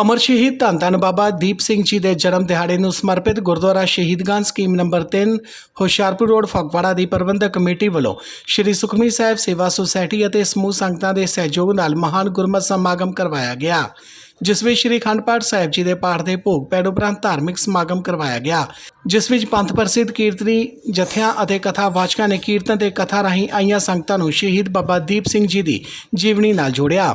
ਅਮਰ ਸ਼ਹੀਦ ਧੰਨ ਧੰਨ ਬਾਬਾ ਦੀਪ ਸਿੰਘ ਜੀ ਦੇ ਜਨਮ ਦਿਹਾੜੇ ਨੂੰ ਸਮਰਪਿਤ Gurdwara Shaheedganj scheme number 3 Hoshiarpur road, Phagwara ਦੀ ਪ੍ਰਬੰਧਕ ਕਮੇਟੀ ਵੱਲੋਂ ਸ਼੍ਰੀ ਸੁਖਮਨੀ ਸਾਹਿਬ ਸੇਵਾ ਸੁਸਾਇਟੀ ਅਤੇ ਸਮੂਹ ਸੰਗਤਾਂ ਦੇ ਸਹਿਯੋਗ ਨਾਲ ਮਹਾਨ ਗੁਰਮਤਿ ਸਮਾਗਮ ਕਰਵਾਇਆ ਗਿਆ, ਜਿਸ ਵਿੱਚ ਸ਼੍ਰੀ ਅਖੰਡ ਪਾਠ ਸਾਹਿਬ ਜੀ ਦੇ ਪਾਠ ਦੇ ਭੋਗ ਪੈਣ ਉਪਰੰਤ ਧਾਰਮਿਕ ਸਮਾਗਮ ਕਰਵਾਇਆ ਗਿਆ, ਜਿਸ ਵਿੱਚ ਪੰਥ ਪ੍ਰਸਿੱਧ ਕੀਰਤਨੀ, ਜਥਿਆਂ ਅਤੇ ਕਥਾ ਵਾਚਕਾਂ ਨੇ ਕੀਰਤਨ ਤੇ ਕਥਾ ਰਾਹੀਂ ਆਈਆਂ ਸੰਗਤਾਂ ਨੂੰ ਸ਼ਹੀਦ ਬਾਬਾ ਦੀਪ ਸਿੰਘ ਜੀ ਦੀ ਜੀਵਨੀ ਨਾਲ ਜੋੜਿਆ।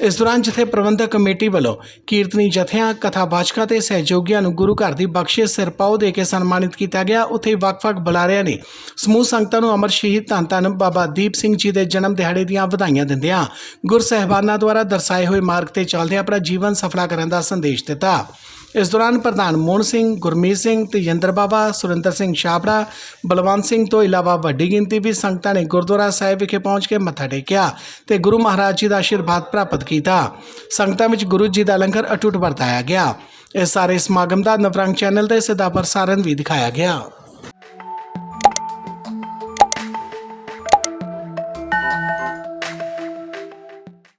ਇਸ ਦੌਰਾਨ ਜਿੱਥੇ ਪ੍ਰਬੰਧਕ ਕਮੇਟੀ ਵੱਲੋਂ ਕੀਰਤਨੀ ਜਥਿਆਂ ਕਥਾਵਾਚਕਾਂ ਤੇ ਸਹਿਯੋਗੀਆਂ ਨੂੰ ਗੁਰੂ ਘਰ ਦੀ ਬਖਸ਼ਿਸ਼ ਸਿਰਪਾਓ ਦੇ ਕੇ ਸਨਮਾਨਿਤ ਕੀਤਾ ਗਿਆ, ਉਥੇ ਵੱਖ-ਵੱਖ ਬੁਲਾਰਿਆਂ ਨੇ ਸਮੂਹ ਸੰਗਤਾਂ ਨੂੰ ਅਮਰ ਸ਼ਹੀਦ ਧੰਨ ਧੰਨ ਬਾਬਾ ਦੀਪ ਸਿੰਘ ਜੀ ਦੇ ਜਨਮ ਦਿਹਾੜੇ ਦੀਆਂ ਵਧਾਈਆਂ ਦਿੰਦਿਆਂ ਗੁਰ ਸਹਿਬਾਨਾਂ ਦੁਆਰਾ ਦਰਸਾਏ ਹੋਏ ਮਾਰਗ ਤੇ ਚੱਲਦੇ ਆਪਣਾ ਜੀਵਨ ਸਫਲਾ ਕਰਨ ਦਾ ਸੰਦੇਸ਼ ਦਿੱਤਾ। ਇਸ ਦੌਰਾਨ ਪ੍ਰਧਾਨ ਮੋਹਨ ਸਿੰਘ, ਗੁਰਮੀਤ ਸਿੰਘ ਤੇਜਿੰਦਰ ਬਾਬਾ ਸੁਰਿੰਦਰ ਸਿੰਘ ਛਾਬੜਾ, ਬਲਵੰਤ ਸਿੰਘ ਤੋਂ ਇਲਾਵਾ ਵੱਡੀ ਗਿਣਤੀ ਵਿੱਚ ਸੰਗਤਾਂ ਨੇ ਗੁਰਦੁਆਰਾ ਸਾਹਿਬ ਵਿਖੇ ਪਹੁੰਚ ਕੇ ਮੱਥਾ ਟੇਕਿਆ ਤੇ ਗੁਰੂ ਮਹਾਰਾਜ ਜੀ ਦਾ ਆਸ਼ੀਰਵਾਦ ਪ੍ਰਾਪਤ ਕੀਤਾ। ਸੰਗਤਾਂ ਵਿੱਚ ਗੁਰੂ ਜੀ ਦਾ ਲੰਗਰ ਅਟੁੱਟ ਵਰਤਾਇਆ ਗਿਆ। ਇਸ ਸਾਰੇ ਸਮਾਗਮ ਦਾ ਨਵਰੰਗ ਚੈਨਲ ਤੇ ਸਿੱਧਾ ਪ੍ਰਸਾਰਣ ਵੀ ਦਿਖਾਇਆ ਗਿਆ।